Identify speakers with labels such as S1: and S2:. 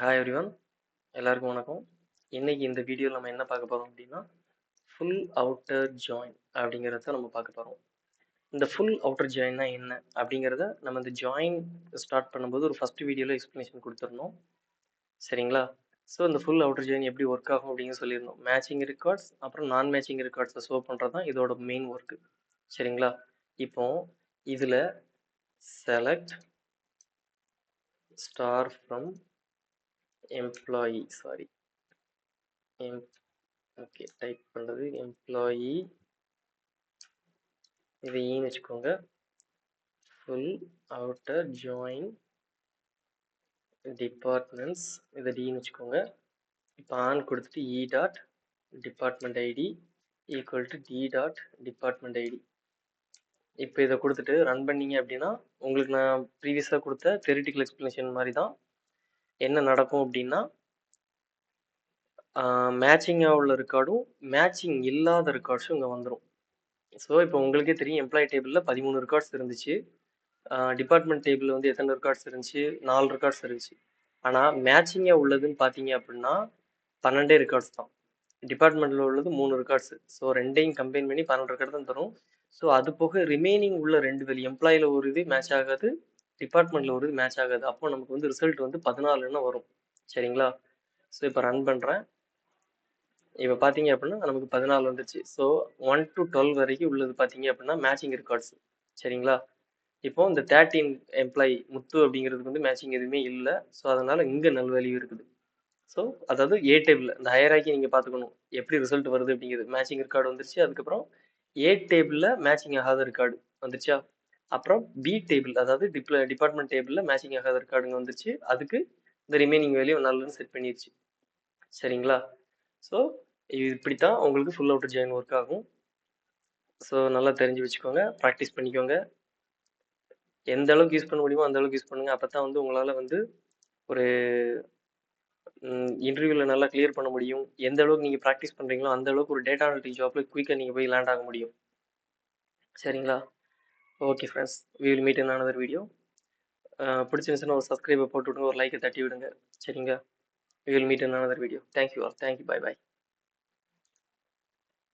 S1: Hi everyone எல்லாருக்கும் வணக்கம். இன்றைக்கி இந்த வீடியோவில் நம்ம என்ன பார்க்க போகிறோம் அப்படின்னா ஃபுல் அவுட்டர் ஜாயின் அப்படிங்கிறத நம்ம பார்க்க போகிறோம் இந்த ஃபுல் அவுட்டர் ஜாயின்னா என்ன அப்படிங்கிறத நம்ம இந்த ஜாயின் ஸ்டார்ட் பண்ணும்போது ஒரு ஃபஸ்ட் வீடியோவில் எக்ஸ்ப்ளனேஷன் கொடுத்துருந்தோம் சரிங்களா? ஸோ இந்த ஃபுல் அவுட்டர் ஜாயின் எப்படி ஒர்க் ஆகும் அப்படின்னு சொல்லியிருந்தோம். மேட்சிங் ரெக்கார்ட்ஸ் அப்புறம் நான் மேட்சிங் ரெக்கார்ட்ஸை ஷோ பண்ணுறது தான் இதோட மெயின் ஒர்க்கு சரிங்களா? இப்போ இதில் select star from employee sorry M okay type பண்ணுறது எம்ப்ளாயி இது ஈன்னு வச்சுக்கோங்க. ஃபுல் அவுட்டர் ஜாயின் டிபார்ட்மெண்ட்ஸ் இதை டின்னு வச்சுக்கோங்க. இப்போ ஆன் கொடுத்துட்டு E dot department ID equal to D dot department ID இப்போ இதை கொடுத்துட்டு ரன் பண்ணீங்க அப்படின்னா உங்களுக்கு நான் ப்ரீவியஸாக கொடுத்த தெரிட்டிக்கல் எக்ஸ்ப்ளனேஷன் மாதிரி தான் என்ன நடக்கும் அப்படின்னா மேட்சிங்காக உள்ள ரெக்கார்டும் மேட்சிங் இல்லாத ரெக்கார்ட்ஸும் இங்கே வந்துடும் ஸோ இப்போ உங்களுக்கே தெரியும் எம்ப்ளாயி டேபிளில் பதிமூணு ரெக்கார்ட்ஸ் இருந்துச்சு. டிபார்ட்மெண்ட் டேபிளில் வந்து எத்தனை ரெக்கார்ட்ஸ் இருந்துச்சு? நாலு ரெக்கார்ட்ஸ் இருந்துச்சு. ஆனால் மேட்சிங்காக உள்ளதுன்னு பார்த்தீங்க அப்படின்னா பன்னெண்டே ரெக்கார்ட்ஸ் தான். டிபார்ட்மெண்ட்டில் உள்ளது மூணு ரெக்கார்ட்ஸு ஸோ ரெண்டையும் கம்பைன் பண்ணி பன்னெண்டு ரெக்கார்ட் தான் தரும். ஸோ அது போக ரிமைனிங் உள்ள ரெண்டு வேலை எம்ப்ளாயில் ஒரு இது மேட்ச் ஆகாது. டிபார்ட்மெண்ட்டில் ஒரு மேட்ச் ஆகாது. அப்போ நமக்கு வந்து ரிசல்ட் வந்து பதினாலுன்னு வரும். சரிங்களா? ஸோ இப்போ ரன் பண்ணுறேன் இப்போ பார்த்தீங்க அப்படின்னா நமக்கு பதினாலு வந்துச்சு. ஸோ ஒன் டு டுவெல் வரைக்கும் உள்ளது பார்த்தீங்க அப்படின்னா மேட்சிங் ரெக்கார்ட்ஸ் சரிங்களா? இப்போ இந்த தேர்ட்டீன் எம்ப்ளாயி முத்து அப்படிங்கிறதுக்கு வந்து மேட்சிங் எதுவுமே இல்லை. ஸோ அதனால் இங்கே நல் வேல்யூ இருக்குது. ஸோ அதாவது ஏ டேபிள் இந்த ஹையராக்கி நீங்கள் பார்த்துக்கணும் எப்படி ரிசல்ட் வருது அப்படிங்கிறது. மேட்சிங் ரெக்கார்டு வந்துருச்சு. அதுக்கப்புறம் ஏ டேபிளில் மேட்சிங் ஆகாத ரெக்கார்டு வந்துருச்சா? அப்புறம் பி டேபிள் அதாவது டிப்ள டிபார்ட்மெண்ட் டேபிளில் மேட்சிங் ஆகாத ரெக்கார்டுங்க வந்துருச்சு. அதுக்கு இந்த ரிமைனிங் வேல்யூ நல்லன்னு செட் பண்ணிடுச்சு சரிங்களா? ஸோ இது இப்படி தான் உங்களுக்கு ஃபுல் அவுட்டர் ஜாயின் ஒர்க் ஆகும். ஸோ நல்லா தெரிஞ்சு வச்சுக்கோங்க. ப்ராக்டிஸ் பண்ணிக்கோங்க. எந்த அளவுக்கு யூஸ் பண்ண முடியுமோ அந்த அளவுக்கு யூஸ் பண்ணுங்கள் அப்போ தான் வந்து உங்களால் வந்து ஒரு இன்டர்வியூவில் நல்லா கிளியர் பண்ண முடியும். எந்த அளவுக்கு நீங்கள் ப்ராக்டிஸ் பண்ணுறீங்களோ அந்த அளவுக்கு ஒரு டேட்டா அனலிட்டிக் ஜாப்பில் குயிக்காக நீங்கள் போய் லேண்ட் ஆக முடியும். சரிங்களா? Okay friends we will meet in another video பிடிச்சிருந்துச்சுன்னா ஒரு சப்ஸ்கிரைபை போட்டு விடுங்க ஒரு லைக்கை தட்டி விடுங்க சரிங்க we will meet in another video thank you all thank you bye bye